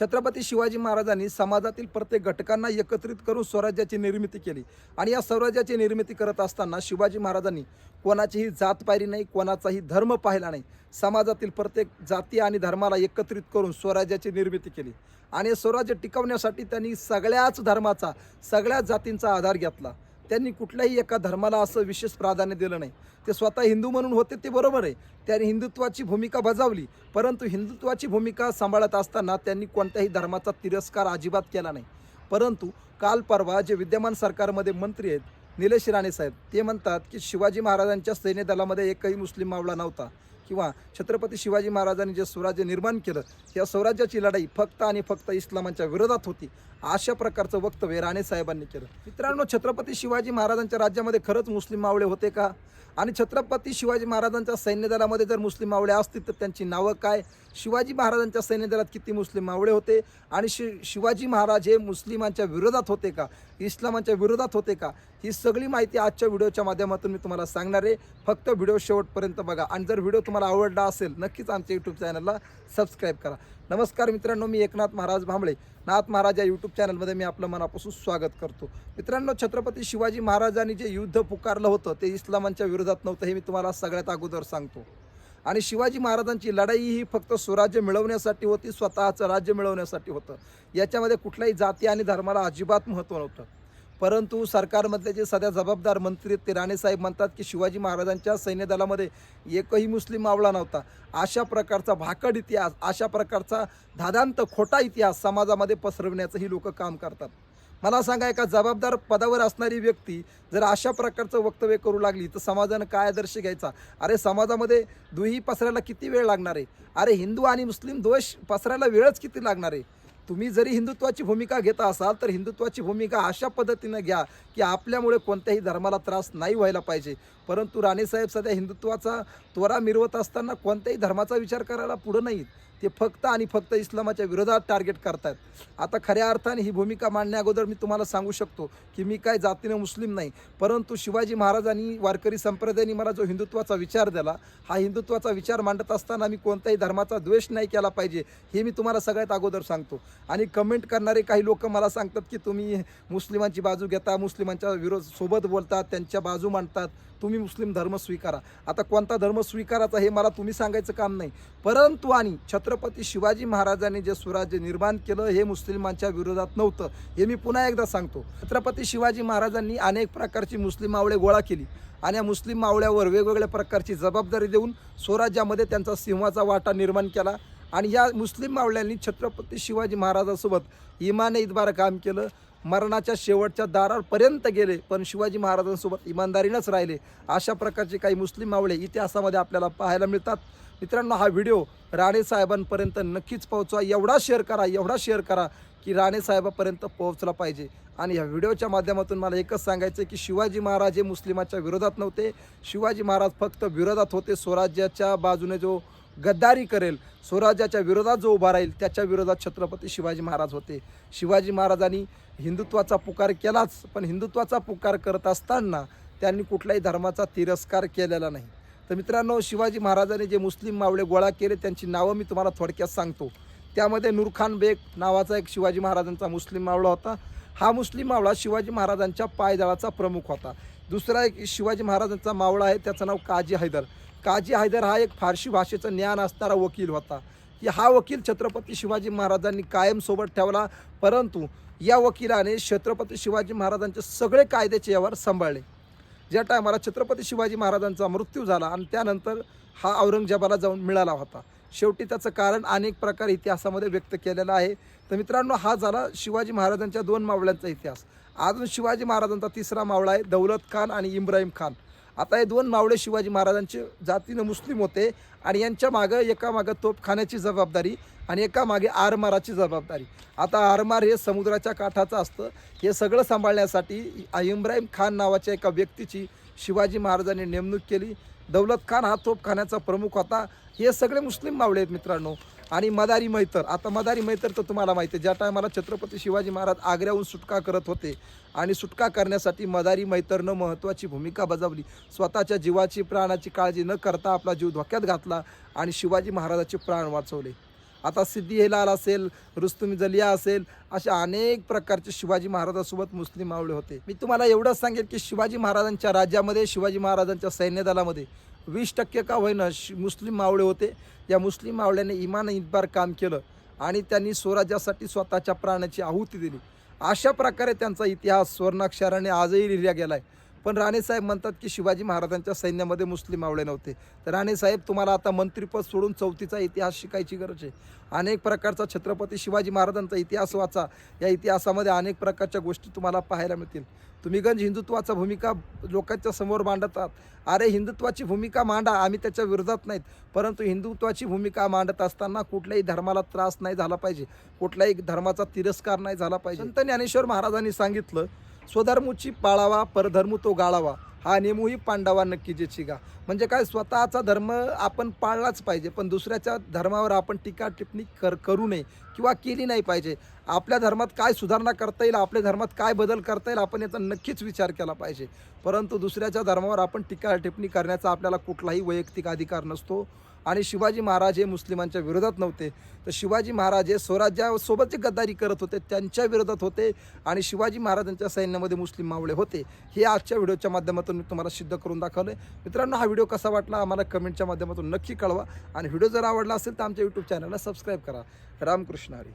छत्रपती शिवाजी महाराजांनी समाजातील प्रत्येक घटकांना एकत्रित करून स्वराज्याची निर्मिती केली. आणि या स्वराज्याची निर्मिती करत असताना शिवाजी महाराजांनी कोणाचीही जात पाहिली नाही कोणाचाही धर्म पाहिला नाही. समाजातील प्रत्येक जाती आणि धर्माला एकत्रित करून स्वराज्याची निर्मिती केली. आणि स्वराज्य टिकवण्यासाठी त्यांनी सगळ्याच धर्माचा सगळ्याच जातींचा आधार घेतला. त्यांनी कुठल्याही एका धर्माला असं विशेष प्राधान्य दिलं नाही. ते स्वतः हिंदू म्हणून होते ते बरोबर आहे. त्यांनी हिंदुत्वाची भूमिका बजावली परंतु हिंदुत्वाची भूमिका सांभाळत असताना त्यांनी कोणत्याही धर्माचा तिरस्कार अजिबात केला नाही. परंतु काल परवा जे विद्यमान सरकारमध्ये मंत्री आहेत निलेश राणे साहेब ते म्हणतात की शिवाजी महाराजांच्या सैन्य दलामध्ये एकही मुस्लिम मावळा नव्हता. किंवा छत्रपती शिवाजी महाराजांनी जे स्वराज्य निर्माण केलं या स्वराज्याची लढाई फक्त आणि फक्त इस्लामांच्या विरोधात होती. अशा प्रकारचं वक्तव्य राणे साहेबांनी केलं. मित्रांनो छत्रपती शिवाजी महाराजांच्या राज्यामध्ये खरंच मुस्लिम मावळे होते का? आणि छत्रपती शिवाजी महाराजांच्या सैन्य दलामध्ये जर मुस्लिम मावळे असतील तर त्यांची नावं काय? शिवाजी महाराजांच्या सैन्य दलात किती मुस्लिम मावळे होते? आणि शि शिवाजी महाराज हे मुस्लिमांच्या विरोधात होते का? इस्लामांच्या विरोधात होते का? ही सगळी माहिती आजच्या व्हिडिओच्या माध्यमातून मी तुम्हाला सांगणार आहे. फक्त व्हिडिओ शेवटपर्यंत बघा. आणि जर व्हिडिओ तुम्हाला आवडला असेल नक्कीच आमच्या यूट्यूब चॅनलला सबस्क्राईब करा. नमस्कार मित्रांनो मी एकनाथ महाराज भांबळे. नाथ महाराज या यूट्यूब चॅनलमध्ये मी आपलं मनापासून स्वागत करतो. मित्रांनो छत्रपती शिवाजी महाराजांनी जे युद्ध पुकारलं होतं ते इस्लामांच्या विरोधात नव्हतं हे मी तुम्हाला सगळ्यात अगोदर सांगतो. आणि शिवाजी महाराजांची लढाई ही फक्त स्वराज्य मिळवण्यासाठी होती स्वतःचं राज्य मिळवण्यासाठी होतं. याच्यामध्ये कुठल्याही जाती आणि धर्माला अजिबात महत्त्व नव्हतं. परंतु सरकारमधले जे सध्या जबाबदार मंत्री आहेत ते राणेसाहेब म्हणतात की शिवाजी महाराजांच्या सैन्य दलामध्ये एकही मुस्लिम मावळा नव्हता. अशा प्रकारचा भाकड इतिहास अशा प्रकारचा धादांत खोटा इतिहास समाजामध्ये पसरवण्याचंही लोक काम करतात. मला सांगा एका जबाबदार पदावर असणारी व्यक्ती जर अशा प्रकारचं वक्तव्य करू लागली तर समाजानं काय आदर्श घ्यायचा? अरे समाजामध्ये दुही पसरायला किती वेळ लागणार आहे? अरे हिंदू आणि मुस्लिम दोष पसरायला वेळच किती लागणार आहे? तुम्ही जरी हिंदुत्वाची भूमिका घेता असाल तर हिंदुत्वाची भूमिका अशा पद्धतीनं घ्या की आपल्यामुळे कोणत्याही धर्माला त्रास नाही व्हायला पाहिजे. परंतु राणेसाहेब सध्या हिंदुत्वाचा त्वरा मिरवत असताना कोणत्याही धर्माचा विचार करायला पुढं नाहीत. ते फक्त आणि फक्त इस्लामाच्या विरोधात टार्गेट करतात आता खऱ्या अर्थाने ही भूमिका मांडण्या अगोदर मी तुम्हाला सांगू शकतो की मी काय जातीनं मुस्लिम नाही. परंतु शिवाजी महाराजांनी वारकरी संप्रदायाने मला जो हिंदुत्वाचा विचार दिला हा हिंदुत्वाचा विचार मांडत असताना मी कोणत्याही धर्माचा द्वेष नाही केला पाहिजे हे मी तुम्हाला सगळ्यात अगोदर सांगतो. आणि कमेंट करणारे काही लोक मला सांगतात की तुम्ही मुस्लिमांची बाजू घेता मुस्लिमांच्या विरोध सोबत बोलतात त्यांच्या बाजू मांडतात. तुम्ही मुस्लिम धर्म स्वीकारा. आता कोणता धर्म स्वीकाराचा हे मला तुम्ही सांगायचं काम नाही. परंतु आणि छत्रपती शिवाजी महाराजांनी जे स्वराज्य निर्माण केलं हे मुस्लिमांच्या विरोधात नव्हतं. हे मी पुन्हा एकदा सांगतो. छत्रपती शिवाजी महाराजांनी अनेक प्रकारची मुस्लिम मावळे गोळा केली. आणि या मुस्लिम मावळ्यावर वेगवेगळ्या प्रकारची जबाबदारी देऊन स्वराज्यामध्ये त्यांचा सिंहाचा वाटा निर्माण केला. आणि या मुस्लिम मावळ्यांनी छत्रपती शिवाजी महाराजांसोबत इमाने इतबार काम केलं. मरणाच्या शेवटच्या दारापर्यंत गेले पण शिवाजी महाराजांसोबत इमानदारीनंच राहिले. अशा प्रकारचे काही मुस्लिम मावळे इतिहासामध्ये आपल्याला पाहायला मिळतात. मित्रांनो हा व्हिडिओ राणेसाहेबांपर्यंत नक्कीच पोहोचवा. एवढा शेअर करा एवढा शेअर करा की राणेसाहेबापर्यंत पोहोचला पाहिजे. आणि ह्या व्हिडिओच्या माध्यमातून मला एकच सांगायचं आहे की शिवाजी महाराज हे मुस्लिमाच्या विरोधात नव्हते. शिवाजी महाराज फक्त विरोधात होते. स्वराज्याच्या बाजूने जो गद्दारी करेल. स्वराज्याच्या विरोधात जो उभा राहील त्याच्या विरोधात छत्रपती शिवाजी महाराज होते. शिवाजी महाराजांनी हिंदुत्वाचा पुकार केलाच पण हिंदुत्वाचा पुकार करत असताना त्यांनी कुठल्याही धर्माचा तिरस्कार केलेला नाही. तर मित्रांनो शिवाजी महाराजांनी जे मुस्लिम मावळे गोळा केले त्यांची नावं मी तुम्हाला थोडक्यात सांगतो. त्यामध्ये नूरखान बेग नावाचा एक शिवाजी महाराजांचा मुस्लिम मावळा होता. हा मुस्लिम मावळा शिवाजी महाराजांच्या पायदळाचा प्रमुख होता. दुसरा एक शिवाजी महाराजांचा मावळा आहे त्याचं नाव काजी हैदर. काजी हैदर हा एक फारशी भाषेचं ज्ञान असणारा वकील होता. की हा वकील छत्रपती शिवाजी महाराजांनी कायम सोबत ठेवला परंतु या वकिलाने छत्रपती शिवाजी महाराजांचे सगळे कायद्याचे व्यवहार सांभाळले. ज्या टायमाला छत्रपती शिवाजी महाराजांचा मृत्यू झाला आणि त्यानंतर हा औरंगजेबाला जाऊन मिळाला होता. शेवटी त्याचं कारण अनेक प्रकार इतिहासामध्ये व्यक्त केलेलं आहे. तर मित्रांनो हा झाला शिवाजी महाराजांच्या दोन मावळ्यांचा इतिहास. अजून शिवाजी महाराजांचा तिसरा मावळा आहे दौलत खान आणि इब्राहिम खान. आता हे दोन मावळे शिवाजी महाराजांचे जातीनं मुस्लिम होते आणि यांच्या मागं एका मागं तोपखान्याची जबाबदारी आणि एका मागे आरमाराची जबाबदारी. आता आरमार हे समुद्राच्या काठाचं असतं. हे सगळं सांभाळण्यासाठी इब्राहिम खान नावाच्या एका व्यक्तीची शिवाजी महाराजांनी नेमणूक केली. दौलत खान हा तोपखान्याचा प्रमुख होता. हे सगळे मुस्लिम मावळे आहेत मित्रांनो. आणि मदारी मैतर. आता मदारी मैतर तर तुम्हाला माहिती आहे. ज्या टायमाला छत्रपती शिवाजी महाराज आग्र्याहून सुटका करत होते आणि सुटका करण्यासाठी मदारी मैतरनं महत्त्वाची भूमिका बजावली. स्वतःच्या जीवाची प्राणाची काळजी न करता आपला जीव धोक्यात घातला आणि शिवाजी महाराजाचे प्राण वाचवले. आता सिद्धी हेलाल असेल रुस्तुम जलिया असेल अशा अनेक प्रकारचे शिवाजी महाराजांसोबत मुस्लिम मावळे होते. मी तुम्हाला एवढंच सांगेन की शिवाजी महाराजांच्या राज्यामध्ये शिवाजी महाराजांच्या सैन्यदलामध्ये वीस टक्के का होईना शि मुस्लिम मावळे होते. या मुस्लिम मावळ्याने इमान इतबार काम केलं आणि त्यांनी स्वराज्यासाठी स्वतःच्या प्राणाची आहुती दिली. अशा प्रकारे त्यांचा इतिहास स्वर्णाक्षराने आजही लिहिला गेला आहे पण राणेसाहेब म्हणतात की शिवाजी महाराजांच्या सैन्यामध्ये मुस्लिम मावळे नव्हते. तर राणेसाहेब तुम्हाला आता मंत्रिपद सोडून चौथीचा इतिहास शिकायची गरज आहे. अनेक प्रकारचा छत्रपती शिवाजी महाराजांचा इतिहास वाचा. या इतिहासामध्ये अनेक प्रकारच्या गोष्टी तुम्हाला पाहायला मिळतील. तुम्ही गंज हिंदुत्वाचा भूमिका लोकांच्या समोर मांडतात. अरे हिंदुत्वाची भूमिका मांडा आम्ही त्याच्या विरोधात नाहीत. परंतु हिंदुत्वाची भूमिका मांडत असताना कुठल्याही धर्माला त्रास नाही झाला पाहिजे. कुठल्याही धर्माचा तिरस्कार नाही झाला पाहिजे. संत ज्ञानेश्वर महाराजांनी सांगितलं स्वधर्मूची पाळावा परधर्मू तो गाळावा. हा नेमूही पांडवा नक्की जे चिगा म्हणजे काय स्वतःचा धर्म आपण पाळलाच पाहिजे पण दुसऱ्याच्या धर्मावर आपण टीका टिप्पणी कर करू नये किंवा केली नाही पाहिजे. आपल्या धर्मात काय सुधारणा करता येईल आपल्या धर्मात काय बदल करता येईल आपण याचा नक्कीच विचार केला पाहिजे. परंतु दुसऱ्याच्या धर्मावर आपण टीका टिप्पणी करण्याचा आपल्याला कुठलाही वैयक्तिक अधिकार नसतो. आणि शिवाजी महाराज हे मुस्लिमांच्या विरोधात नव्हते. तर शिवाजी महाराज हे स्वराज्यासोबत जे गद्दारी करत होते त्यांच्या विरोधात होते आणि शिवाजी महाराजांच्या सैन्यामध्ये मुस्लिम मावळे होते. हे आजच्या व्हिडिओच्या माध्यमातून मी तुम्हाला सिद्ध करून दाखवलं मित्रांनो हा व्हिडिओ कसा वाटला आम्हाला कमेंटच्या माध्यमातून नक्की कळवा. आणि व्हिडिओ जर आवडला असेल तर आमच्या यूट्यूब चॅनलला सबस्क्राईब करा. रामकृष्ण हरी.